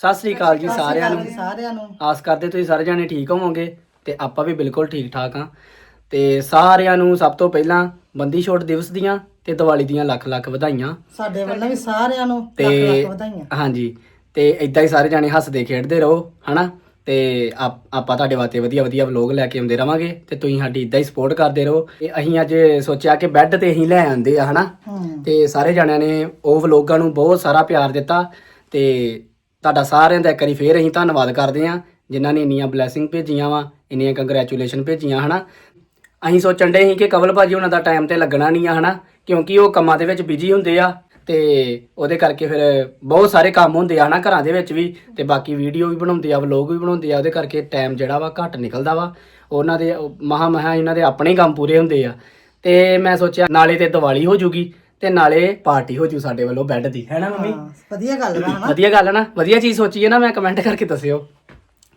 ਸਤਿ ਸ੍ਰੀ ਅਕਾਲ ਜੀ ਸਾਰਿਆਂ ਨੂੰ। ਸਾਰਿਆਂ ਨੂੰ। ਆਸ ਕਰਦੇ ਤੁਸੀਂ ਸਾਰੇ ਜਾਣੇ ਠੀਕ ਹੋਵੋਗੇ ਤੇ ਆਪਾਂ ਵੀ ਬਿਲਕੁਲ ਠੀਕ ਠਾਕ ਆ ਤੇ ਸਾਰਿਆਂ ਨੂੰ ਸਭ ਤੋਂ ਪਹਿਲਾਂ ਬੰਦੀ ਛੋੜ ਦਿਵਸ ਦੀਆਂ ਤੇ ਦੀਵਾਲੀ ਦੀਆਂ ਲੱਖ ਲੱਖ ਵਧਾਈਆਂ। ਸਾਡੇ ਵੱਲੋਂ ਵੀ ਸਾਰਿਆਂ ਨੂੰ ਲੱਖ ਲੱਖ ਵਧਾਈਆਂ। ਹਾਂਜੀ ਤੇ ਇਦਾਂ ਹੀ ਸਾਰੇ ਜਾਣੇ ਹੱਸਦੇ ਖੇਡਦੇ ਰਹੋ ਹਨਾ? ਤੇ ਆਪ- ਤੁਹਾਡੇ ਵਾਸਤੇ ਵਧੀਆ ਵਧੀਆ ਵਲੌਗ ਲੈ ਕੇ ਆਉਂਦੇ ਰਵਾਂਗੇ ਤੇ ਤੁਸੀਂ ਸਾਡੀ ਇਦਾਂ ਹੀ ਸਪੋਰਟ ਕਰਦੇ ਰਹੋ। ਤੇ ਅਸੀਂ ਅੱਜ ਸੋਚਿਆ ਕਿ ਬੈੱਡ ਤੇ ਅਸੀਂ ਲੈ ਆਂਦੇ ਆ ਹਨਾ? ਤੇ ਸਾਰੇ ਜਣਿਆਂ ਨੇ ਉਹ ਵਲੋਗਾਂ ਨੂੰ ਬਹੁਤ ਸਾਰਾ ਪਿਆਰ ਦਿੱਤਾ ਤੇ ਤੁਹਾਡਾ ਸਾਰਿਆਂ ਦਾ ਇੱਕ ਵਾਰੀ ਫੇਰ ਅਸੀਂ ਧੰਨਵਾਦ ਕਰਦੇ ਹਾਂ, ਜਿਨ੍ਹਾਂ ਨੇ ਇੰਨੀਆਂ ਬਲੇਸਿੰਗ ਭੇਜੀਆਂ ਵਾ, ਇੰਨੀਆਂ ਕੰਗ੍ਰੈਚੁਲੇਸ਼ਨ ਭੇਜੀਆਂ, ਹਨਾ? ਅਸੀਂ ਸੋਚਣ ਦੇ ਸੀ ਕਿ ਕਵਲ ਭਾਜੀ ਉਹਨਾਂ ਦਾ ਟਾਈਮ ਤੇ ਲੱਗਣਾ ਨਹੀਂ ਆ, ਹਨਾ? ਕਿਉਂਕਿ ਉਹ ਕੰਮਾਂ ਦੇ ਵਿੱਚ ਬਿਜ਼ੀ ਹੁੰਦੇ ਆ, ਤੇ ਉਹਦੇ ਕਰਕੇ ਫਿਰ ਬਹੁਤ ਸਾਰੇ ਕੰਮ ਹੁੰਦੇ ਆ, ਹਨਾ, ਘਰਾਂ ਦੇ ਵਿੱਚ ਵੀ, ਤੇ ਬਾਕੀ ਵੀਡੀਓ ਵੀ ਬਣਾਉਂਦੇ ਆ ਵਲੋਗ ਵੀ ਬਣਾਉਂਦੇ ਆ, ਉਹਦੇ ਕਰਕੇ ਟਾਈਮ ਜਿਹੜਾ ਵਾ ਘੱਟ ਨਿਕਲਦਾ ਵਾ। ਉਹਨਾਂ ਦੇ ਮਹਾ ਮਹਾ ਇਹਨਾਂ ਦੇ ਆਪਣੇ ਕੰਮ ਪੂਰੇ ਹੁੰਦੇ ਆ। ਤੇ ਮੈਂ ਸੋਚਿਆ ਨਾਲੇ ਤੇ ਦੀਵਾਲੀ ਹੋ ਜੂਗੀ ਤੇ ਨਾਲੇ ਪਾਰਟੀ ਹੋ ਜੂ ਸਾਡੇ ਵੱਲੋਂ ਬੈੱਡ ਦੀ ਹੈ ਨਾ ਮੰਮੀ? ਹਾਂ, ਵਧੀਆ ਗੱਲ ਵਾ ਹਨਾ? ਵਧੀਆ ਗੱਲ ਹੈ ਨਾ ਵਧੀਆ ਚੀਜ਼ ਸੋਚੀ ਹੈ ਨਾ ਮੈਂ ਕਮੈਂਟ ਕਰਕੇ ਦੱਸਿਓ।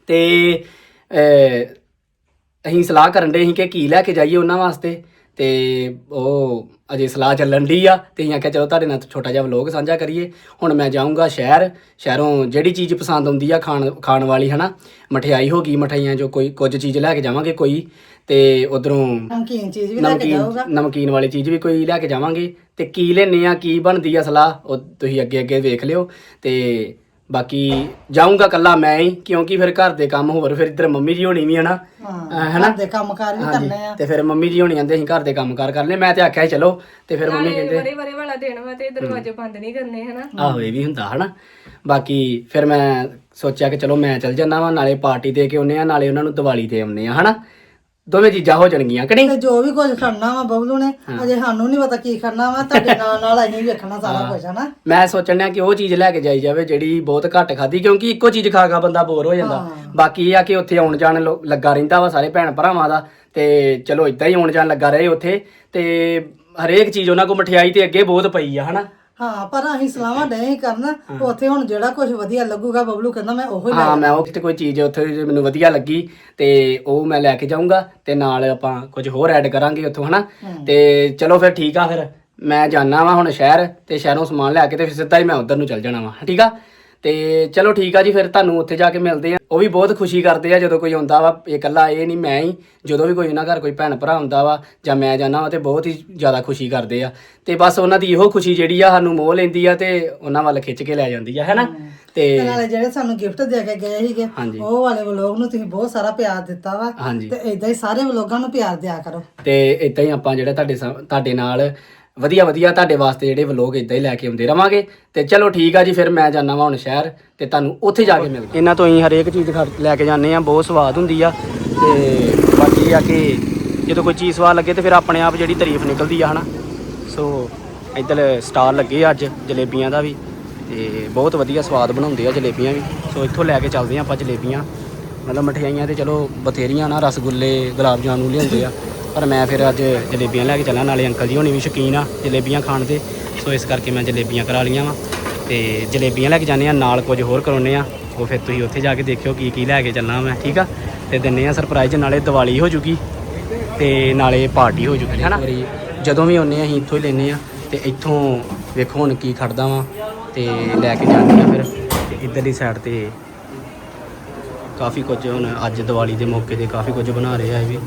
ਤੇ ਅਹ, ਅਸੀਂ ਸਲਾਹ ਕਰਨ ਦੇ ਸੀ ਕਿ ਕੀ ਲੈ ਕੇ ਜਾਈਏ ਉਹਨਾਂ ਵਾਸਤੇ ਤੇ ਉਹ ਅਜੇ ਸਲਾਹ ਚੱਲਣ ਦੀ ਆ ਤੇ ਅਸੀਂ ਆਖਿਆ ਚਲੋ ਤੁਹਾਡੇ ਨਾਲ ਛੋਟਾ ਜਿਹਾ ਵਲੋਗ ਸਾਂਝਾ ਕਰੀਏ। ਹੁਣ ਮੈਂ ਜਾਊਂਗਾ ਸ਼ਹਿਰ ਸ਼ਹਿਰੋਂ ਜਿਹੜੀ ਚੀਜ਼ ਪਸੰਦ ਆਉਂਦੀ ਆ ਖਾਣ ਖਾਣ ਵਾਲੀ ਹਨਾ? ਮਠਿਆਈ ਹੋ ਗਈ ਮਠਾਈਆਂ ਜੋ ਕੋਈ ਕੁਝ ਚੀਜ਼ ਲੈ ਕੇ ਜਾਵਾਂਗੇ ਕੋਈ ਤੇ ਉਧਰੋਂ ਨਮਕੀਨ ਚੀਜ਼ ਵੀ ਲੈ ਕੇ ਜਾਊਗਾ। ਨਮਕੀਨ ਵਾਲੀ ਚੀਜ਼ ਵੀ ਕੋਈ ਲੈ ਕੇ ਜਾਵਾਂਗੇ। ਤੇ ਕੀ ਲੈਣੇ ਆ ਕੀ ਬਣਦੀ ਆ ਸਲਾਹ ਉਹ ਤੁਸੀਂ ਅੱਗੇ ਅੱਗੇ ਵੇਖ ਲਿਓ। ਤੇ ਬਾਕੀ ਜਾਊਂਗਾ ਕੱਲਾ ਮੈਂ ਹੀ ਕਿਉਂਕਿ ਫਿਰ ਘਰ ਦੇ ਕੰਮ ਹੋਰ ਫਿਰ ਇੱਧਰ ਮੰਮੀ ਜੀ ਹੋਣੀ ਵੀ ਹਨਾ ਹਾਂ ਹਨਾ? ਦੇ ਕੰਮਕਾਰ ਵੀ ਹਾਂਜੀ, ਕਰਨੇ ਆ। ਤੇ ਫਿਰ ਮੰਮੀ ਜੀ ਹੋਣੀ ਆਂਦੇ ਅਸੀਂ ਘਰ ਦੇ ਕੰਮ ਕਾਰ ਕਰਨੇ ਮੈਂ ਤੇ ਆਖਿਆ ਸੀ ਚਲੋ ਤੇ ਫਿਰ ਮੰਮੀ ਕਹਿੰਦੇ ਬੜੇ ਬੜੇ ਵਾਲਾ ਦਿਨ ਵਾ ਤੇ ਦਰਵਾਜ਼ੇ ਬੰਦ ਨਹੀਂ ਕਰਨੇ ਹਨਾ? ਆਹੋ ਇਹ ਵੀ ਹੁੰਦਾ ਹਨਾ? ਬਾਕੀ ਫਿਰ ਮੈਂ ਸੋਚਿਆ ਕਿ ਚਲੋ ਮੈਂ ਚੱਲ ਜਾਣਾ ਵਾ ਨਾਲੇ ਪਾਰਟੀ ਦੇ ਕੇ ਆਉਨੇ ਆ ਨਾਲੇ ਉਹਨਾਂ ਨੂੰ ਦੀਵਾਲੀ ਦੇ ਆਉਨੇ ਆ ਹਨਾ? ਦੋਵੇਂ ਚੀਜ਼ਾਂ ਹੋ ਜਾਣਗੀਆਂ ਕਿ ਨਹੀਂ? ਤੇ ਜੋ ਵੀ ਕੁਝ ਕਰਨਾ ਵਾ ਬਬਲੂ ਨੇ ਅਜੇ ਸਾਨੂੰ ਨਹੀਂ ਪਤਾ ਕੀ ਕਰਨਾ ਵਾ ਤੁਹਾਡੇ ਨਾਲ ਨਾਲ ਅਸੀਂ ਵੇਖਣਾ ਸਾਰਾ ਕੁਝ ਹਨਾ? ਮੈਂ ਸੋਚਣ ਡਿਆ ਕਿ ਉਹ ਚੀਜ਼ ਲੈ ਕੇ ਜਾਈ ਜਾਵੇ ਜਿਹੜੀ ਬਹੁਤ ਘੱਟ ਖਾਦੀ ਕਿਉਂਕਿ ਇੱਕੋ ਚੀਜ਼ ਖਾ ਖਾ ਬੰਦਾ ਬੋਰ ਹੋ ਜਾਂਦਾ। ਬਾਕੀ ਇਹ ਆ ਕਿ ਉੱਥੇ ਆਉਣ ਜਾਣ ਲੋ- ਲੱਗਾ ਰਹਿੰਦਾ ਵਾ ਸਾਰੇ ਭੈਣ ਭਰਾਵਾਂ ਦਾ ਤੇ ਚਲੋ ਇਦਾਂ ਹੀ ਆਉਣ ਜਾਣ ਲੱਗਾ ਰਹੇ ਉੱਥੇ ਤੇ ਹਰੇਕ ਚੀਜ਼ ਉਹਨਾਂ ਕੋਲ ਮਠਿਆਈ ਤੇ ਅੱਗੇ ਬਹੁਤ ਪਈ ਆ ਹਨਾ? ਹਾਂ ਪਰ ਅਸੀਂ ਸਲਾਹਾਂ ਨਹੀਂ ਕਰਨਾ ਉੱਥੇ ਹੁਣ ਜਿਹੜਾ ਕੁਝ ਵਧੀਆ ਲੱਗੂਗਾ ਬਬਲੂ ਕਹਿੰਦਾ ਮੈਂ ਉਹੀ ਲੈ ਹਾਂ ਮੈਂ ਉਹ ਕਿਤੇ ਕੋਈ ਚੀਜ਼ ਉੱਥੇ ਜੇ ਮੈਨੂੰ ਵਧੀਆ ਲੱਗੀ ਤੇ ਉਹ ਮੈਂ ਲੈ ਕੇ ਜਾਊਂਗਾ ਤੇ ਨਾਲ ਆਪਾਂ ਕੁਝ ਹੋਰ ਐਡ ਕਰਾਂਗੇ ਉੱਥੋਂ ਹਨਾ? ਤੇ ਚਲੋ ਫਿਰ ਠੀਕ ਆ ਫਿਰ। ਮੈਂ ਜਾਣਾ ਵਾ ਹੁਣ ਸ਼ਹਿਰ ਤੇ ਸ਼ਹਿਰੋਂ ਸਮਾਨ ਲੈ ਕੇ ਤੇ ਫਿਰ ਸਿੱਧਾ ਹੀ ਮੈਂ ਉਧਰ ਨੂੰ ਚੱਲ ਜਾਣਾ ਵਾ ਠੀਕ ਆ? ਤੇ ਚਲੋ ਠੀਕ ਆ ਜੀ ਫਿਰ ਤੁਹਾਨੂੰ ਉੱਥੇ ਜਾ ਕੇ ਮਿਲਦੇ ਆ। ਉਹ ਵੀ ਬਹੁਤ ਖੁਸ਼ੀ ਕਰਦੇ ਆ ਜਦੋਂ ਕੋਈ ਆਉਂਦਾ ਵਾ ਇਹ ਇਕੱਲਾ ਇਹ ਨਹੀਂ ਮੈਂ ਹੀ। ਜਦੋਂ ਵੀ ਕੋਈ ਉਹਨਾਂ ਘਰ ਕੋਈ ਭੈਣ ਭਰਾ ਆਉਂਦਾ ਵਾ ਜਾਂ ਮੈਂ ਜਾਣਾ ਵਾ ਤੇ ਬਹੁਤ ਹੀ ਜ਼ਿਆਦਾ ਖੁਸ਼ੀ ਕਰਦੇ ਆ। ਤੇ ਬਸ ਉਹਨਾਂ ਦੀ ਇਹੋ ਖੁਸ਼ੀ ਜਿਹੜੀ ਆ ਸਾਨੂੰ ਮੋਹ ਲੈਂਦੀ ਆ ਤੇ ਉਹਨਾਂ ਵੱਲ ਖਿੱਚ ਕੇ ਲੈ ਜਾਂਦੀ ਆ ਹੈਨਾ? ਤੇ ਨਾਲੇ ਜਿਹੜੇ ਸਾਨੂੰ ਗਿਫਟ ਦੇ ਕੇ ਗਏ ਸੀਗੇ ਹਾਂਜੀ। ਉਹ ਵਾਲੇ ਵਲੋਗ ਨੂੰ ਤੁਸੀਂ ਬਹੁਤ ਸਾਰਾ ਪਿਆਰ ਦਿੱਤਾ ਵਾ। ਹਾਂਜੀ। ਤੇ ਇਦਾਂ ਹੀ ਸਾਰੇ ਵਲੋਗਾਂ ਨੂੰ ਪਿਆਰ ਦਿਆ ਕਰੋ। ਤੇ ਇਦਾਂ ਹੀ ਆਪਾਂ ਜਿਹੜਾ ਤੁਹਾਡੇ ਤੁਹਾਡੇ ਨਾਲ ਵਧੀਆ ਵਧੀਆ ਤੁਹਾਡੇ ਵਾਸਤੇ ਜਿਹੜੇ ਵਲੋਗ ਇਦਾਂ ਹੀ ਲੈ ਕੇ ਆਉਂਦੇ ਰਵਾਂਗੇ। ਤੇ ਚਲੋ ਠੀਕ ਆ ਜੀ, ਫਿਰ ਮੈਂ ਜਾਣਾ ਵਾਂ ਹੁਣ ਸ਼ਹਿਰ ਤੇ ਤੁਹਾਨੂੰ ਉੱਥੇ ਜਾ ਕੇ ਮਿਲਦੇ। ਇਹਨਾਂ ਤੋਂ ਹੀ ਹਰੇਕ ਚੀਜ਼ ਖਰ- ਲੈ ਕੇ ਜਾਂਦੇ ਆ ਬਹੁਤ ਸਵਾਦ ਹੁੰਦੀ ਆ। ਤੇ ਬਾਕੀ ਇਹ ਆ ਕਿ ਜਦੋਂ ਕੋਈ ਚੀਜ਼ ਸਵਾਦ ਲੱਗੇ ਤੇ ਫਿਰ ਆਪਣੇ ਆਪ ਜਿਹੜੀ ਤਾਰੀਫ ਨਿਕਲਦੀ ਆ, ਹਨਾ। ਸੋ ਇੱਧਰ ਸਟਾਲ ਲੱਗੇ ਆ ਅੱਜ, ਜਲੇਬੀਆਂ ਦਾ ਵੀ। ਤੇ ਬਹੁਤ ਵਧੀਆ ਸਵਾਦ ਬਣਾਉਂਦੇ ਆ ਜਲੇਬੀਆਂ ਵੀ। ਸੋ ਇੱਥੋਂ ਲੈ ਕੇ ਚੱਲਦੇ ਆ ਆਪਾਂ ਜਲੇਬੀਆਂ। ਮਤਲਬ ਮਠਿਆਈਆਂ ਤੇ ਚਲੋ ਬਥੇਰੀਆਂ ਨਾ, ਰਸਗੁੱਲੇ, ਗੁਲਾਬ ਜਾਮੁਨ ਲਿਆਉਂਦੇ ਆ। ਪਰ ਮੈਂ ਫਿਰ ਅੱਜ ਜਲੇਬੀਆਂ ਲੈ ਕੇ ਚੱਲਾਂ ਨਾਲੇ ਅੰਕਲ ਜੀ ਹੋਣੀ ਵੀ ਸ਼ੌਕੀਨ ਆ ਜਲੇਬੀਆਂ ਖਾਣ ਦੇ ਸੋ ਇਸ ਕਰਕੇ ਮੈਂ ਜਲੇਬੀਆਂ ਕਰਾ ਲੀਆਂ ਵਾ। ਤੇ ਜਲੇਬੀਆਂ ਲੈ ਕੇ ਜਾਂਦੇ ਆ ਨਾਲ ਕੁਝ ਹੋਰ ਕਰਾਉਨੇ ਆ ਉਹ ਫਿਰ ਤੁਸੀਂ ਉੱਥੇ ਜਾ ਕੇ ਦੇਖਿਓ ਕੀ ਕੀ ਲੈ ਕੇ ਚੱਲਾਂ ਮੈਂ ਠੀਕ ਆ? ਤੇ ਦਿੰਨੇ ਆ ਸਰਪ੍ਰਾਈਜ਼ ਨਾਲੇ ਦੀਵਾਲੀ ਹੋ ਜੂਗੀ ਤੇ ਨਾਲੇ ਪਾਰਟੀ ਹੋ ਜੂਗੀ ਹਨਾ? ਜਦੋਂ ਵੀ ਆਉਂਦੇ ਆ ਅਸੀਂ ਇੱਥੋਂ ਹੀ ਲੈਨੇ ਆ ਤੇ ਇੱਥੋਂ ਵੇਖੋ ਹੁਣ ਕੀ ਖੜਦਾ ਵਾਂ ਤੇ ਲੈ ਕੇ ਜਾਂਦੇ ਆ ਫਿਰ। ਇੱਧਰਲੀ ਸਾਈਡ ਤੇ ਕਾਫੀ ਕੁਝ ਹੁਣ ਅੱਜ ਦੀਵਾਲੀ ਦੇ ਮੌਕੇ ਤੇ ਕਾਫੀ ਕੁਝ ਬਣਾ ਰਹੇ ਆ ਇਹ ਵੀ।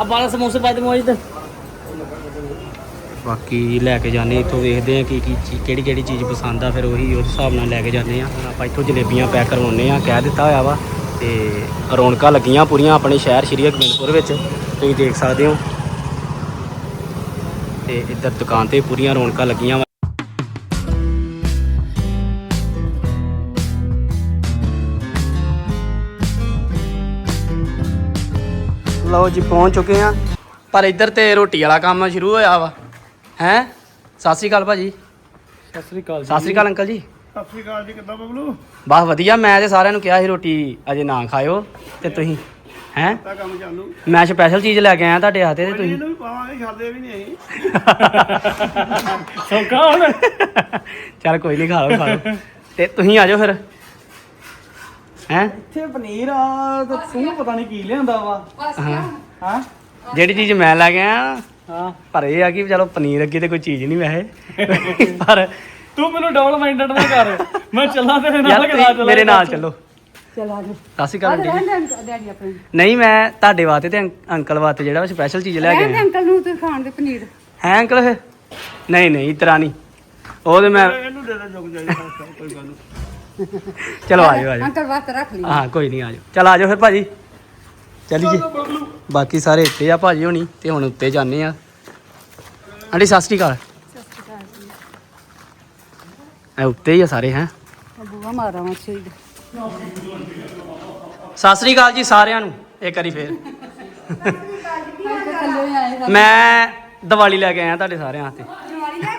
ਆ 12 ਸਮੋਸੇ ਪਾ ਦੇ ਮੋਜ ਬਾਕੀ ਲੈ ਕੇ ਜਾਂਦੇ, ਇੱਥੋਂ ਵੇਖਦੇ ਆ ਕੀ ਕੀ ਚੀ- ਕਿਹੜੀ ਕਿਹੜੀ ਚੀਜ਼ ਪਸੰਦ ਆ, ਫਿਰ ਉਹੀ ਉਸ ਹਿਸਾਬ ਨਾਲ ਲੈ ਕੇ ਜਾਂਦੇ ਆ ਹੁਣ ਆਪਾਂ ਇੱਥੋਂ ਜਲੇਬੀਆਂ ਪੈਕ ਕਰਵਾਉਂਦੇ ਆ ਕਹਿ ਦਿੱਤਾ ਹੋਇਆ ਵਾ। ਤੇ ਰੌਣਕਾਂ ਲੱਗੀਆਂ ਪੂਰੀਆਂ ਆਪਣੇ ਸ਼ਹਿਰ ਸ਼੍ਰੀ ਹਰਗੋਬਿੰਦਪੁਰ ਵਿੱਚ, ਤੁਸੀਂ ਦੇਖ ਸਕਦੇ ਹੋ। ਤੇ ਇੱਧਰ ਦੁਕਾਨ ਤੇ ਪੂਰੀਆਂ ਰੌਣਕਾਂ ਲੱਗੀਆਂ ਵਾ। ਲਓ ਜੀ ਪਹੁੰਚ ਚੁੱਕੇ ਆ ਪਰ ਇੱਧਰ ਤੇ ਰੋਟੀ ਵਾਲਾ ਕੰਮ ਸ਼ੁਰੂ ਹੋਇਆ ਵਾ। ਹੈ? ਸਤਿ ਸ੍ਰੀ ਅਕਾਲ ਭਾਜੀ। ਸਤਿ ਸ੍ਰੀ ਅਕਾਲ ਸਤਿ ਸ੍ਰੀ ਅਕਾਲ ਅੰਕਲ ਜੀ। ਸਤਿ ਸ੍ਰੀ ਅਕਾਲ ਜੀ ਕਿੱਦਾਂ ਬਬਲੂ? ਬਸ ਵਧੀਆ ਮੈਂ ਤੇ ਸਾਰਿਆਂ ਨੂੰ ਕਿਹਾ ਸੀ ਰੋਟੀ ਅਜੇ ਨਾ ਖਾਇਓ ਤੇ ਤੁਸੀਂ ਹੈ? ਤਾਂ ਕੰਮ ਚਾਲੂ। ਮੈਂ ਸਪੈਸ਼ਲ ਚੀਜ਼ ਲੈ ਕੇ ਆਇਆ ਤੁਹਾਡੇ ਹੱਥੇ ਤੇ ਤੁਸੀਂ। ਇਹਨੂੰ ਵੀ ਪਾਵਾਂਗੇ ਛੱਡਦੇ ਵੀ ਨਹੀਂ ਸੌਕਾ ਹੁਣ। ਚੱਲ ਕੋਈ ਨਹੀਂ ਖਾ ਲਓ ਖਾ ਲਓ। ਤੇ ਤੁਸੀਂ ਆ ਜਾਓ ਫਿਰ। ਹੈ? ਇੱਥੇ ਪਨੀਰ ਆ ਤਾਂ ਤੂੰ ਪਤਾ ਨਹੀਂ ਕੀ ਲਿਆਂਦਾ ਵਾ। ਹਾਂ। ਹਾਂ? ਜਿਹੜੀ ਚੀਜ਼ ਮੈਂ ਲੈ ਆਇਆ ਹਾਂ। ਪਰ ਇਹ ਆ ਕਿ ਚਲੋ ਪਨੀਰ ਅੱਗੇ ਤੇ ਕੋਈ ਚੀਜ਼ ਨਹੀਂ ਵੈਸੇ। ਪਰ ਤੂੰ ਮੈਨੂੰ ਡਬਲ ਮਾਈਂਡਡ ਨਾ ਕਰ। ਮੈਂ ਚੱਲਾਂ ਤੇਰੇ ਨਾਲ ਕਿ ਤੁਸੀਂ ਮੇਰੇ ਨਾਲ ਚੱਲੋ। ਚਲਾ ਜੀ ਆਂਟੀ ਜੀ। ਡੈਡੀ ਆਪਣੇ। ਨਹੀਂ ਮੈਂ ਤੁਹਾਡੇ ਵਾਸਤੇ ਤੇ ਅੰਕ- ਅੰਕਲ ਵਾਸਤੇ ਜਿਹੜਾ ਸਪੈਸ਼ਲ ਚੀਜ਼ ਲੈ ਕੇ ਆਇਆ। ਅੰਕਲ ਨੂੰ ਤੇ ਖਾਣ ਦੇ ਪਨੀਰ। ਹੈ ਅੰਕਲ ਨਹੀਂ ਨਹੀਂ ਇਤਰਾ ਨਹੀਂ। ਉਹ ਤੇ ਮੈਂ ਇਹਨੂੰ ਦੇ ਦੇ ਜੁਗ ਜਾਈ ਕੋਈ ਗੱਲ ਨਹੀਂ ਚਲੋ ਆਜੋ ਆਜੋ। ਅੰਕਲ ਵਾਸਤੇ ਰੱਖ ਲਈ। ਹਾਂ ਕੋਈ ਨਹੀਂ ਆਜੋ। ਚਲ ਆਜੋ ਫਿਰ ਭਾਜੀ। ਚਲੀਏ। ਬਾਕੀ ਸਾਰੇ ਇੱਥੇ ਆ ਭਾਜੀ ਹੋਣੀ ਤੇ ਹੁਣ ਉੱਤੇ ਜਾਂਦੇ ਆ। ਆਂਟੀ ਸਤਿ ਸ਼੍ਰੀ ਅਕਾਲ। ਐ ਉੱਤੇ ਹੀ ਆ ਸਾਰੇ ਹੈ। ਬੂਆ ਮਾਰਾ ਮੱਛੀ ਸਤਿ ਸ਼੍ਰੀ ਅਕਾਲ ਜੀ ਸਾਰਿਆਂ ਨੂੰ। ਇੱਕ ਵਾਰੀ ਫੇਰ। ਮੈਂ ਦੀਵਾਲੀ ਲੈ ਕੇ ਆਇਆ ਤੁਹਾਡੇ ਸਾਰਿਆਂ ਵਾਸਤੇ।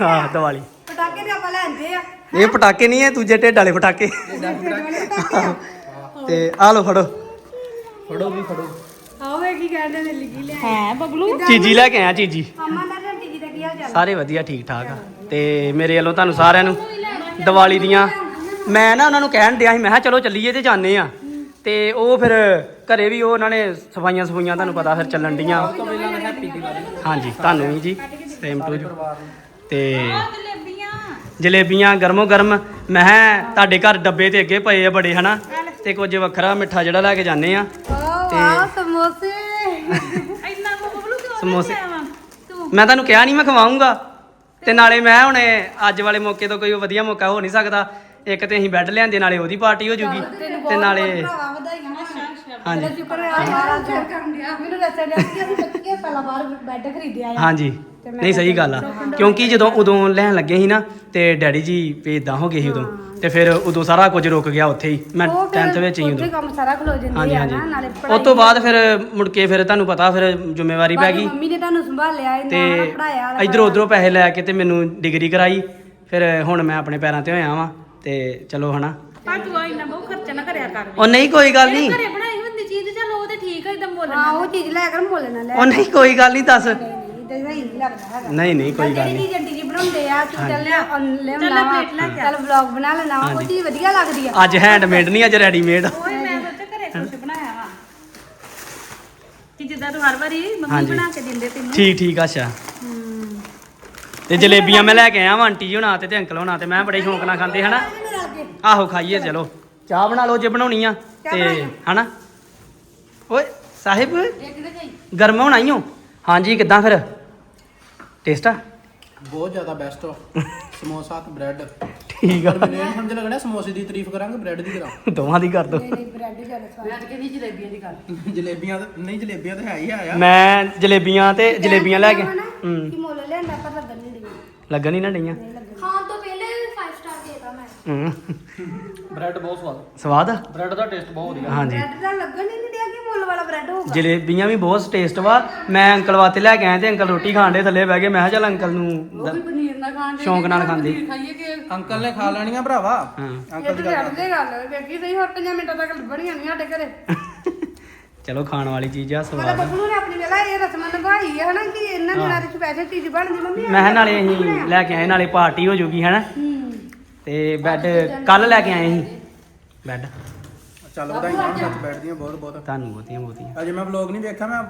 ਹਾਂ ਦੀਵਾਲੀ। ਪਟਾਕੇ ਤੇ ਆਪਾਂ ਲੈਂਦੇ ਆ। ਇਹ ਪਟਾਕੇ ਨਹੀਂ ਇਹ ਦੂਜੇ ਢਿੱਡ ਵਾਲੇ ਪਟਾਕੇ। ਤੇ ਆ ਲਓ ਫੜੋ। ਫੜੋ ਵੀ ਫੜੋ। ਆਵੇ ਕੀ ਕਹਿੰਦੇ ਨੇ ਲਿਖੀ ਲੈ ਹੈ ਬਬਲੂ? ਚੀਜੀ ਲੈ ਕੇ ਆਇਆ ਚੀਜੀ। ਅਮਾ ਦਾ ਰੋਟੀ ਜੀ ਦਾ ਕੀ ਹਾਲ ਚਾਲ? ਸਾਰੇ ਵਧੀਆ ਠੀਕ ਠਾਕ। ਆ ਤੇ ਮੇਰੇ ਵੱਲੋਂ ਤੁਹਾਨੂੰ ਸਾਰਿਆਂ ਨੂੰ ਦੀਵਾਲੀ ਦੀਆਂ ਮੈਂ ਨਾ ਉਹਨਾਂ ਨੂੰ ਕਹਿਣ ਡਿਆ ਸੀ ਮੈਂ ਕਿਹਾ ਚਲੋ ਚੱਲੀਏ ਤੇ ਜਾਂਦੇ ਆ ਤੇ ਉਹ ਫਿਰ ਘਰੇ ਵੀ ਉਹ ਉਹਨਾਂ ਨੇ ਸਫਾਈਆਂ ਸਫਾਈਆਂ ਤੁਹਾਨੂੰ ਪਤਾ ਫਿਰ ਚੱਲਣ ਡੀਆਂ ਹਾਂਜੀ ਤੁਹਾਨੂੰ ਵੀ ਜੀ ਸੇਮ ਟੂ ਯੂ ਤੇ ਜਲੇਬੀਆਂ ਗਰਮੋ ਗਰਮ ਮੈਂ ਕਿਹਾ ਤੁਹਾਡੇ ਘਰ ਡੱਬੇ ਤੇ ਅੱਗੇ ਪਏ ਆ ਬੜੇ ਹਨਾ? ਤੇ ਕੁਝ ਵੱਖਰਾ ਮਿੱਠਾ ਜਿਹੜਾ ਲੈ ਕੇ ਜਾਂਦੇ ਆ। ਵਾਹ ਸਮੋਸੇ। ਸਮੋਸੇ। ਮੈਂ ਤੁਹਾਨੂੰ ਕਿਹਾ ਨਹੀਂ ਮੈਂ ਖਵਾਉਂਗਾ। ਤੇ ਨਾਲੇ ਮੈਂ ਹੁਣ ਅੱਜ ਵਾਲੇ ਮੌਕੇ ਤੋਂ ਕੋਈ ਵਧੀਆ ਮੌਕਾ ਹੋ ਨਹੀਂ ਸਕਦਾ। ਇੱਕ ਤੇ ਅਸੀਂ ਬੈੱਡ ਲਿਆਂਦੇ ਨਾਲੇ ਉਹਦੀ ਪਾਰਟੀ ਹੋ ਜੂਗੀ। ਤੇ ਨਾਲੇ ਹਾਂਜੀ। ਸ਼ੁਕਰ ਹੈ ਮਾਰਾ ਸ਼ੇਅਰ ਕਰਨ ਦਿਆ ਮੈਨੂੰ ਦੱਸਿਆ ਗਿਆ ਕਿ ਅਸੀਂ ਬੱਚੇ ਪਹਿਲਾਂ ਬਾਹਰ ਬੈੱਡ ਖਰੀਦਿਆ ਆ। ਹਾਂਜੀ। ਨਹੀਂ ਸਹੀ ਗੱਲ ਆ। ਕਿਉਂਕਿ ਜਦੋਂ ਉਦੋਂ ਲੈਣ ਲੱਗੇ ਸੀ ਨਾ ਤੇ ਡੈਡੀ ਜੀ ਇਦਾਂ ਹੋ ਗਏ ਸੀ ਉਦੋਂ। ਤੇ ਫਿਰ ਉਦੋਂ ਸਾਰਾ ਕੁਝ ਰੁਕ ਗਿਆ ਉੱਥੇ ਹੀ। ਮੈਂ 10th ਵਿੱਚ ਹੀ ਉੱਥੇ ਉਦੋਂ। ਕੰਮ ਸਾਰਾ ਖਲੋ ਹਾਂਜੀ ਜਾਂਦੇ ਆ ਹਾਂਜੀ ਨਾ ਨਾਲੇ ਉਸ ਤੋਂ ਬਾਅਦ ਫਿਰ ਮੁੜ ਕੇ ਫਿਰ ਤੁਹਾਨੂੰ ਪਤਾ ਫਿਰ ਜ਼ਿੰਮੇਵਾਰੀ ਪੈ ਗਈ। ਮੰਮੀ ਨੇ ਤੁਹਾਨੂੰ ਸੰਭਾਲਿਆ ਤੇ ਇਹਨਾਂ ਪੜਾਇਆ ਇਧਰੋਂ ਉਧਰੋਂ ਪੈਸੇ ਲੈ ਕੇ ਤੇ ਮੈਨੂੰ ਡਿਗਰੀ ਕਰਾਈ। ਫਿਰ ਹੁਣ ਮੈਂ ਆਪਣੇ ਪੈਰਾਂ ਤੇ ਹੋਇਆ ਵਾਂ ਤੇ ਚਲੋ ਹਨਾ। ਪਰ ਤੂੰ ਇੰਨਾ ਬਹੁਤ ਖਰਚਾ ਨਾ ਕਰਿਆ ਕਰ। ਉਹ ਨਹੀਂ ਕੋਈ ਗੱਲ ਨਹੀਂ ਘਰੇ ਬਣਾਈ ਹੁੰਦੀ ਚੀਜ਼ ਚੱਲ ਉਹ ਤੇ ਠੀਕ ਹੈ ਇਦਾਂ ਬੋਲਣਾ ਹਾਂ ਉਹ ਚੀਜ਼ ਲੈ ਕਰ ਮੁੱਲ ਨਾ ਲੈ। ਉਹ ਨਹੀਂ ਕੋਈ ਗੱਲ ਨਹੀਂ ਦੱਸ। ਨਹੀਂ ਨਹੀਂ ਲੱਗਦਾ ਹੈਗਾ। ਨਹੀਂ ਨਹੀਂ ਕੋਈ ਗੱਲ ਜਿਹੜੀ ਨਹੀਂ। ਚੀਜ਼ ਆਂਟੀ ਜੀ ਬਣਾਉਂਦੇ ਆ ਤੂੰ ਚੱਲ ਲਿਆ ਲਿਆਉਣਾ ਚੱਲ ਪਲੇਟ ਲੈ ਕੇ ਆ। ਚੱਲ ਵਲੌਗ ਬਣਾ ਲੈਣਾ ਵਾ, ਉਹ ਚੀਜ਼ ਵਧੀਆ ਲੱਗਦੀ ਆ। ਅੱਜ ਹੈਂਡਮੇਡ ਨਹੀਂ ਅੱਜ ਰੈਡੀਮੇਡ ਓਏ ਮੈਂ ਸੋਚਿਆ ਘਰੇ ਕੁਝ ਬਣਾਇਆ ਵਾ। ਕਿ ਜਿੱਦਾਂ ਤੂੰ ਹਰ ਵਾਰੀ ਮੰਮੀ ਹਾਂਜੀ। ਬਣਾ ਕੇ ਦਿੰਦੇ ਤੈਨੂੰ। ਠੀਕ ਠੀਕ ਅੱਛਾ। ਤੇ ਜਲੇਬੀਆਂ ਮੈਂ ਲੈ ਕੇ ਆਇਆ ਵਾਂ ਆਂਟੀ ਜੀ ਹੁਣਾਂ ਤੇ ਤੇ ਅੰਕਲ ਹੁਣਾਂ ਤੇ ਮੈਂ ਬੜੇ ਸ਼ੌਂਕ ਨਾਲ ਖਾਂਦੇ ਹਨਾ? ਆਹੋ ਖਾਈਏ ਚਲੋ। ਚਾਹ ਬਣਾ ਲਓ ਜੇ ਬਣਾਉਣੀ ਆ ਤੇ ਹਨਾ? ਓਏ ਸਾਹਿਬ ਗਰਮ ਹੋਣਾਈਓ ਹਾਂਜੀ ਕਿੱਦਾਂ ਫਿਰ? ਟੇਸਟ ਆ? ਬਹੁਤ ਜ਼ਿਆਦਾ ਬੈਸਟ ਸਮੋਸਾ ਤੇ ਬ੍ਰੈਡ ਠੀਕ ਆ। ਮੈਨੂੰ ਇਹ ਸਮਝ ਲੱਗਣਾ ਸਮੋਸੇ ਦੀ ਤਾਰੀਫ ਕਰਾਂਗੇ ਬ੍ਰੈਡ ਦੀ ਕਰਾਂ ਦੋਵਾਂ ਦੀ ਕਰ ਦੋ। ਜਲੇਬੀਆਂ ਤਾਂ ਨਹੀਂ ਜਲੇਬੀਆਂ ਤਾਂ ਹੈ ਹੀ ਹੈ ਆ ਮੈਂ ਜਲੇਬੀਆਂ ਤੇ ਜਲੇਬੀਆਂ ਲੈ ਕੇ ਹੂੰ। ਕਿ ਮੁੱਲ ਲਿਆਂਦਾ ਪਰ ਲੱਗਣ ਨਹੀਂ ਡਈ ਲੱਗਣ ਹੀ ਨਾ ਡਈਆਂ। ਖਾਣ ਤੋਂ ਪਹਿਲੇ 5 ਸਟਾਰ ਦੇਤਾ ਮੈਂ। ਹੂੰ। ਬ੍ਰੈਡ ਬਹੁਤ ਸਵਾਦ। ਸਵਾਦ? ਆ ਬ੍ਰੈਡ ਦਾ ਟੇਸਟ ਬਹੁਤ ਵਧੀਆ। ਹਾਂਜੀ। ਬ੍ਰੈਡ ਦਾ ਲੱਗਣ ਹੀ ਨਹੀਂ ਮੁੱਲ ਵਾਲਾ ਬ੍ਰੈਡ ਹੋਊਗਾ? ਜਲੇਬੀਆਂ ਵੀ ਬਹੁਤ ਟੇਸਟ ਵਾ। ਮੈਂ ਅੰਕਲ ਵਾਸਤੇ ਲੈ ਕੇ ਆਇਆ ਤੇ ਅੰਕਲ ਰੋਟੀ ਖਾਣ ਦੇ ਥੱਲੇ ਬਹਿ ਗਏ। ਮੈਂ ਕਿਹਾ ਚੱਲ ਅੰਕਲ ਨੂੰ ਦ- ਪਨੀਰ ਨਾ ਖਾਣ ਸ਼ੌਂਕ ਨਾਲ ਖਾਂਦੇ। ਖਾਈਏ ਕਿ ਅੰਕਲ ਨੇ ਖਾ ਲੈਣੀਆਂ ਭਰਾਵਾ। ਹਾਂ। ਅੰਕਲ ਦੀ ਇਹ ਗੱਲ ਤੇ ਗੱਲ ਵੇਖੀ ਸਹੀ ਹੋਰ 5 ਮਿੰਟਾਂ ਤੱਕ ਬਣੀਆਂ ਨਹੀਂ ਸਾਡੇ ਘਰੇ। ਚਲੋ ਖਾਣ ਵਾਲੀ ਚੀਜ਼ ਆ ਪਰ ਸਵਾਦ। ਬੱਬਲੂ ਨੇ ਆਪਣੀ ਵੇਲਾ ਇਹ ਰਸਮ ਨਿਭਾਈ ਹੈ ਹਨਾ ਕਿ ਇਹਨਾਂ ਦਿਨਾਂ ਦੀ ਸਪੈਸ਼ਲ ਚੀਜ਼ ਬਣਦੀ ਮੰਮੀ ਮੈਂ ਕਿਹਾ ਨਾਲੇ ਅਸੀਂ ਲੈ ਕੇ ਆਏ ਨਾਲੇ ਪਾਰਟੀ ਹੋ ਜੂਗੀ ਹੈਨਾ। ਤੇ ਬੈੱਡ ਕੱਲ ਲੈ ਕੇ ਆਏ ਸੀ ਬੈੱਡ। ਚੱਲ ਵਧਾਈਆਂ ਸੱਚ ਬੈਠਦੀਆਂ ਬਹੁਤ ਬਹੁਤ। ਤੁਹਾਨੂੰ ਬਹੁਤੀਆਂ ਬਹੁਤੀਆਂ। ਅਜੇ ਮੈਂ ਵਲੌਗ ਨਹੀਂ ਵੇਖਿਆ ਮੈਂ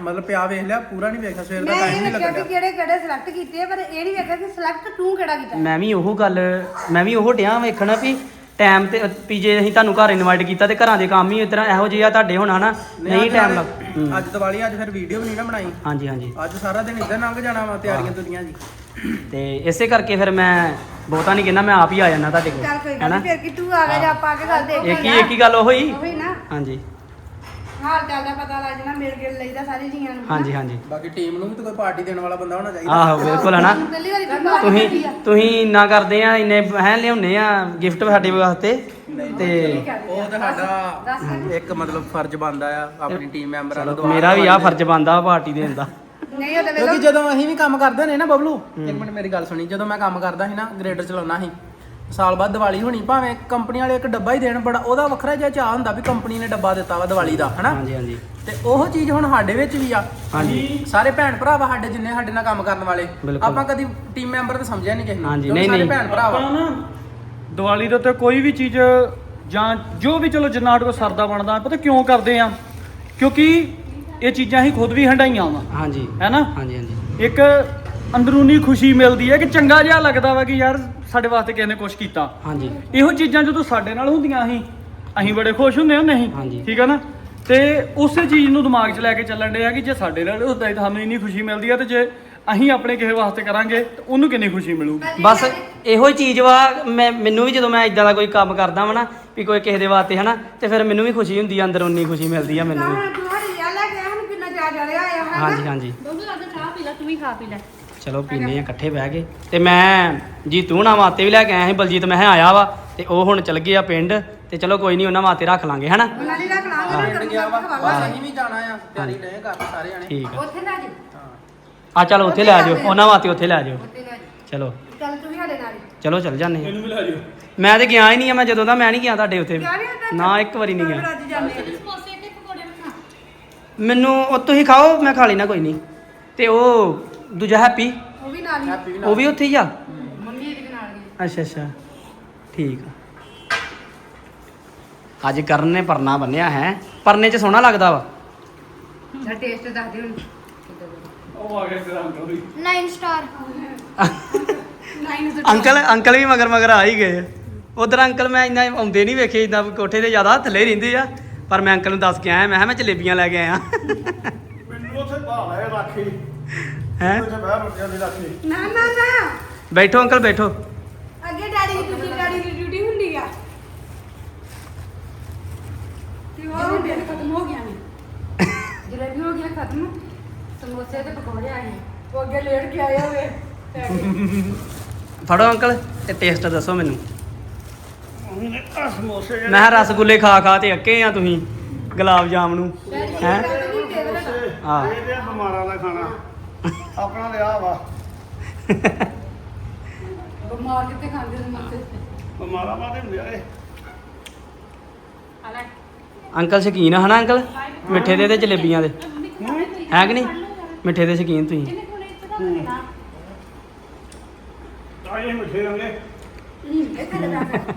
ਮਤਲਬ ਪਿਆ ਵੇਖ ਲਿਆ ਪੂਰਾ ਨਹੀਂ ਵੇਖਿਆ ਸਵੇਰ ਦਾ ਮੈਂ ਟਾਈਮ ਇਹ ਨਹੀਂ ਵੇਖਿਆ ਕਿ ਲੱਗਦਾ ਕਿਹੜੇ ਕਿਹੜੇ ਸਿਲੈਕਟ ਕੀਤੇ ਆ, ਪਰ ਇਹ ਨਹੀਂ ਵੇਖਿਆ ਕਿ ਸਿਲੈਕਟ ਤੂੰ ਕਿਹੜਾ ਕੀਤਾ। ਮੈਂ ਵੀ ਉਹ ਗੱਲ ਮੈਂ ਵੀ ਉਹ ਡਿਆ ਵੇਖਣਾ ਵੀ ਟਾਈਮ ਤੇ ਵੀ ਜੇ ਅਸੀਂ ਤੁਹਾਨੂੰ ਘਰ ਇਨਵਾਈਟ ਕੀਤਾ ਤੇ ਘਰਾਂ ਦੇ ਕੰਮ ਹੀ ਇਤਨਾ ਇਹੋ ਜਿਹੇ ਆ ਤੁਹਾਡੇ ਹੁਣ ਹਨਾ? ਨਹੀਂ ਟਾਈਮ ਲੱਗ ਹੂੰ। ਅੱਜ ਦੀਵਾਲੀ ਅੱਜ ਫਿਰ ਵੀਡੀਓ ਵੀ ਨਹੀਂ ਨਾ ਬਣਾਈ। ਹਾਂਜੀ ਹਾਂਜੀ। ਅੱਜ ਸਾਰਾ ਦਿਨ ਇੱਧਰ ਲੰਘ ਜਾਣਾ ਵਾ ਤਿਆਰੀਆਂ ਤੁਰੀਆਂ ਜੀ। ਤੇ ਇਸੇ ਕਰਕੇ ਫਿਰ ਮੈਂ ਬਹੁਤਾ ਨਹੀਂ ਕਹਿੰਦਾ ਮੈਂ ਆਪ ਹੀ ਆ ਜਾਣਾ ਤੁਹਾਡੇ ਚੱਲ ਕੋਈ ਕੋਲ ਗੱਲ ਹੈਨਾ? ਫਿਰ ਕਿ ਤੂੰ ਆ ਗਿਆ ਜਾਂ ਆਪਾਂ ਆ ਕੇ ਗੱਲ ਦੇਖ ਇੱਕ ਹੀ ਇੱਕ ਹੀ ਗੱਲ ਉਹ। ਹੀ ਉਹੀ ਨਾ। ਹਾਂਜੀ। ਹਾਲ ਚਾਲ ਦਾ ਪਤਾ ਲੱਗ ਜਾਣਾ ਮਿਲ ਗਿਲ ਲਈਦਾ ਸਾਰੇ ਜੀਆਂ ਨੂੰ ਹਾਂਜੀ ਹਾਂਜੀ। ਬਾਕੀ ਟੀਮ ਨੂੰ ਵੀ ਤਾਂ ਕੋਈ ਪਾਰਟੀ ਦੇਣ ਵਾਲਾ ਬੰਦਾ ਹੋਣਾ ਚਾਹੀਦਾ। ਆਹੋ ਬਿਲਕੁਲ ਹਨਾ। ਪਹਿਲੀ ਵਾਰੀ ਤੂੰ ਤੁਸੀਂ ਤੁਸੀਂ ਇੰਨਾ ਕਰਦੇ ਆ ਇੰਨੇ ਹੈ ਲਿਆਉਨੇ ਆ ਗਿਫਟ ਸਾਡੇ ਵਾਸਤੇ ਤੇ ਉਹ ਤਾਂ ਸਾਡਾ ਇੱਕ ਮਤਲਬ ਫਰਜ਼ ਬਣਦਾ ਆ ਆਪਣੀ ਟੀਮ ਮੈਂਬਰਾਂ ਨੂੰ ਦੁਆ ਮੇਰਾ ਵੀ ਆ ਫਰਜ਼ ਬਣਦਾ ਪਾਰਟੀ ਦੇਣ ਦਾ। ਨਹੀਂ ਉਹਦੇ ਕਿਉਂਕਿ ਜਦੋਂ ਅਸੀਂ ਵੀ ਕੰਮ ਕਰਦੇ ਨੇ ਨਾ ਬਬਲੂ ਇੱਕ ਮਿੰਟ ਮੇਰੀ ਗੱਲ ਸੁਣੀ ਜਦੋਂ ਮੈਂ ਕੰਮ ਕਰਦਾ ਸੀ ਨਾ ਗ੍ਰੇਡਰ ਚਲਾਉਣਾ ਸੀ ਸਾਲ ਬਾਅਦ ਦੀਵਾਲੀ ਹੋਣੀ ਭਾਵੇਂ ਕੰਪਨੀ ਵਾਲੇ ਇੱਕ ਡੱਬਾ ਹੀ ਦੇਣ ਬੜਾ ਉਹਦਾ ਵੱਖਰਾ ਜਿਹਾ ਚਾਹ ਹੁੰਦਾ ਵੀ ਕੰਪਨੀ ਨੇ ਡੱਬਾ ਦਿੱਤਾ ਵਾ ਦੀਵਾਲੀ ਦਾ ਹਨਾ? ਹਾਂਜੀ ਹਾਂਜੀ। ਤੇ ਉਹ ਚੀਜ਼ ਹੁਣ ਸਾਡੇ ਵਿੱਚ ਵੀ ਆ। ਹਾਂਜੀ। ਸਾਰੇ ਭੈਣ ਭਰਾ ਵਾ ਸਾਡੇ ਜਿੰਨੇ ਸਾਡੇ ਨਾਲ ਕੰਮ ਕਰਨ ਵਾਲੇ ਬਿਲਕੁਲ। ਆਪਾਂ ਕਦੀ ਟੀਮ ਮੈਂਬਰ ਤਾਂ ਸਮਝਿਆ ਨਹੀਂ ਕਿਸੇ ਨੂੰ ਹਾਂਜੀ, ਕਿਉਂਕਿ ਨਹੀਂ, ਸਾਰੇ ਨਹੀਂ। ਭੈਣ ਭਰਾ ਵਾ। ਆਪਾਂ ਨਾ ਦੀਵਾਲੀ ਦੇ ਉੱਤੇ ਕੋਈ ਵੀ ਚੀਜ਼ ਜਾਂ ਜੋ ਵੀ ਚਲੋ ਜਿੰਨਾ ਸਾਡੇ ਕੋਲ ਸਰਦਾ ਬਣਦਾ ਪਤਾ ਕਿਉਂ ਕਰਦੇ ਆ? ਕਿਉਂਕਿ ਇਹ ਚੀਜ਼ਾਂ ਹੀ ਖੁਦ ਵੀ ਹੰਡਾਈਆਂ ਵਾ। ਹਾਂਜੀ। ਹੈਨਾ ਹਾਂਜੀ ਹਾਂਜੀ। ਇੱਕ ਅੰਦਰੂਨੀ ਖੁਸ਼ੀ ਮਿਲਦੀ ਹੈ ਕਿ ਚੰਗਾ ਜਿਹਾ ਲੱਗਦਾ ਵਾ ਕਿ ਯਾਰ ਸਾਡੇ ਵਾਸਤੇ ਕਿਸੇ ਨੇ ਕੁਝ ਕੀਤਾ। ਹਾਂਜੀ। ਇਹੋ ਚੀਜ਼ਾਂ ਜਦੋਂ ਸਾਡੇ ਨਾਲ ਹੁੰਦੀਆਂ ਸੀ ਅਸੀਂ ਬੜੇ ਖੁਸ਼ ਹੁੰਦੇ ਹਾਂਜੀ। ਸੀ ਠੀਕ ਹੈ ਨਾ? ਤੇ ਉਸੇ ਚੀਜ਼ ਨੂੰ ਦਿਮਾਗ 'ਚ ਲੈ ਕੇ ਚੱਲਣ ਦੇ ਆ ਕਿ ਜੇ ਸਾਡੇ ਨਾਲ ਹੁੰਦਾ ਤਾਂ ਸਾਨੂੰ ਇੰਨੀ ਖੁਸ਼ੀ ਮਿਲਦੀ ਹੈ ਤੇ ਜੇ ਅਸੀਂ ਆਪਣੇ ਕਿਸੇ ਵਾਸਤੇ ਕਰਾਂਗੇ ਤੇ ਉਹਨੂੰ ਕਿੰਨੀ ਖੁਸ਼ੀ ਮਿਲੂਗੀ? ਬਸ ਇਹੋ ਹੀ ਚੀਜ਼ ਵਾ ਮੈਂ ਮੈਨੂੰ ਵੀ ਜਦੋਂ ਮੈਂ ਇਦਾਂ ਦਾ ਕੋਈ ਕੰਮ ਕਰਦਾ ਵਾਂ ਨਾ ਵੀ ਕੋਈ ਕਿਸੇ ਦੇ ਵਾਸਤੇ ਹਨਾ ਤੇ ਫਿਰ ਮੈਨੂੰ ਵੀ ਖੁਸ਼ੀ ਹੁੰਦੀ ਆ ਅੰਦਰ ਉਨੀ ਖੁਸ਼ੀ ਮਿਲਦੀ ਆ ਮੈਨੂੰ ਵੀ। ਲੈ ਕੇ ਹੁਣ ਕਿੰਨਾ ਹੈ ਹਾਂਜੀ ਹਾਂਜੀ। ਬਬਲੂ ਆ ਚਾਹ ਪੀ ਲੈ ਤੂੰ ਵੀ ਖਾ ਪੀ ਲੈ। ਚਲੋ ਪੀਨੇ ਆ ਇਕੱਠੇ ਬਹਿ ਕੇ। ਤੇ ਮੈਂ ਜੀ ਤੂੰ ਨਾ ਵਾਸਤੇ ਵੀ ਲੈ ਕੇ ਆਇਆ ਸੀ ਬਲਜੀਤ ਮੈਂ ਕਿਹਾ ਆਇਆ ਵਾ ਤੇ ਉਹ ਹੁਣ ਚਲ ਗਏ ਆ ਪਿੰਡ ਤੇ ਚਲੋ ਕੋਈ ਨਹੀਂ ਉਹਨਾਂ ਵਾਸਤੇ ਰੱਖ ਲਾਂਗੇ ਹਨਾ? ਰੱਖ ਲਾਂਗੇ ਵਾ ਅਸੀਂ ਵੀ ਜਾਣਾ ਆ ਤਿਆਰੀ ਰਹੇ ਕਰ ਸਾਰੇ ਜਣੇ। ਠੀਕ ਆ। ਉੱਥੇ ਲੈ ਜੀ ਆ ਚਲ ਉੱਥੇ ਲੈ ਜਾਓ ਉਹਨਾਂ ਵਾਸਤੇ ਉੱਥੇ ਲੈ ਜਾਓ। ਉੱਥੇ ਲੈ ਚਲੋ। ਚੱਲ ਤੂੰ ਵੀ ਸਾਡੇ ਨਾਲ ਹੀ। ਚਲੋ ਚੱਲ ਜਾਂਦੇ ਆ। ਮੈਂ ਤੇ ਗਿਆ ਹੀ ਨਹੀਂ ਆ ਮੈਂ ਜਦੋਂ ਦਾ ਮੈਂ ਨਹੀਂ ਗਿਆ ਤੁਹਾਡੇ ਉੱਥੇ। ਵੀ। ਨੀ? ਨਾ ਇੱਕ ਵਾਰੀ ਨਹੀਂ ਗਿਆ। ਜਾਂਦੇ ਮੈਨੂੰ ਉਹ ਤੁਸੀਂ ਖਾਓ ਮੈਂ ਖਾ ਲੈਣਾ ਕੋਈ ਨਹੀਂ। ਤੇ ਉਹ ਦੂਜਾ ਹੈਪੀ? ਉਹ ਵੀ ਨਾਲ ਹੀ। ਹੈਪੀ ਉਹ ਵੀ ਉੱਥੇ ਹੀ ਆ? ਮੰਮੀ ਇਹਦੇ ਨਾਲ ਗਈ ਅੱਛਾ ਅੱਛਾ। ਠੀਕ ਆ। ਅੱਜ ਕਰਨ ਨੇ ਪਰਨਾ ਬੰਨਿਆ ਹੈ। ਪਰਨੇ 'ਚ ਸੋਹਣਾ ਲੱਗਦਾ ਵਾ। ਦਾ ਟੇਸਟ ਦੱਸ ਦੇ ਹੁਣ ਉਹ ਆ ਗਿਆ ਤੇਰਾ ਅੰਕਲ ਵੀ। 9 ਸਟਾਰ ਅੰਕਲ ਅੰਕਲ ਵੀ ਮਗਰ ਮਗਰ ਆ ਹੀ ਗਏ ਉਧਰ ਅੰਕਲ ਮੈਂ ਇੰਨਾ ਆਉਂਦੇ ਨਹੀਂ ਵੇਖੇ ਇਦਾਂ ਕੋਠੇ ਤੇ ਜ਼ਿਆਦਾ ਥੱਲੇ ਰਹਿੰਦੇ ਆ। ਪਰ ਮੈਂ ਅੰਕਲ ਨੂੰ ਦੱਸ ਕੇ ਆਇਆ ਮੈਂ ਕਿਹਾ ਮੈਂ ਜਲੇਬੀਆਂ ਲੈ ਕੇ ਆਇਆ। ਮੈਨੂੰ ਉੱਥੇ ਭਾਲ ਹੈ ਰਾਖੀ। ਹੈ? ਨਾ ਨਾ ਨਾ। ਬੈਠੋ ਅੰਕਲ ਬੈਠੋ। ਅੱਗੇ ਡੈਡੀ ਦੀ ਡਿਊਟੀ ਡੈਡੀ ਦੀ ਡਿਊਟੀ ਹੁੰਦੀ ਆ। ਤੇ ਉਹ ਹੁਣ ਡੇਢ ਖਤਮ ਹੋ ਗਿਆ ਨੇ। ਜਲੇਬੀ ਹੋ ਗਿਆ ਖਤਮ ਸਮੋਸੇ ਤੇ ਪਕੌੜੇ ਆਏ। ਉਹ ਅੱਗੇ ਲੇਟ ਕੇ ਆਇਆ ਹੋਵੇ ਫੜੋ ਅੰਕਲ ਤੇ ਟੇਸਟ ਦੱਸੋ ਮੈਨੂੰ। ਸਮੋਸੇ ਮੈਂ ਕਿਹਾ ਰਸਗੁੱਲੇ ਖਾ ਖਾ ਤੇ ਅੱਕੇ ਆ ਤੁਸੀਂ ਗੁਲਾਬ ਜਾਮ ਨੂੰ ਹੈ ਹਾਂ ਇਹ ਤੇ ਬਿਮਾਰਾਂ ਦਾ ਖਾਣਾ। ਆਪਣਾ ਲਿਆ ਵਾ। ਬਿਮਾਰ ਕਿੱਥੇ ਖਾਂਦੇ ਸਮੋਸੇ ਬਿਮਾਰਾਂ ਬਾਦੇ ਹੁੰਦੇ ਆ ਇਹ। ਅੰਕਲ ਸ਼ਕੀਨ ਆ ਹਨਾ ਅੰਕਲ? ਮਿੱਠੇ ਦੇ ਤੇ ਜਲੇਬੀਆਂ ਦੇ। ਹੈ? ਕਿ ਨਹੀਂ? ਮਿੱਠੇ ਦੇ ਸ਼ਕੀਨ ਤੁਸੀਂ। ਇਹਨੇ ਹੁਣ ਇੱਥੇ ਦਾ ਦੇਣਾ ਆ ਇਹ ਮਿੱਠੇ ਰੰਗੇ। ਇੱਥੇ ਲੈ ਬੈਠ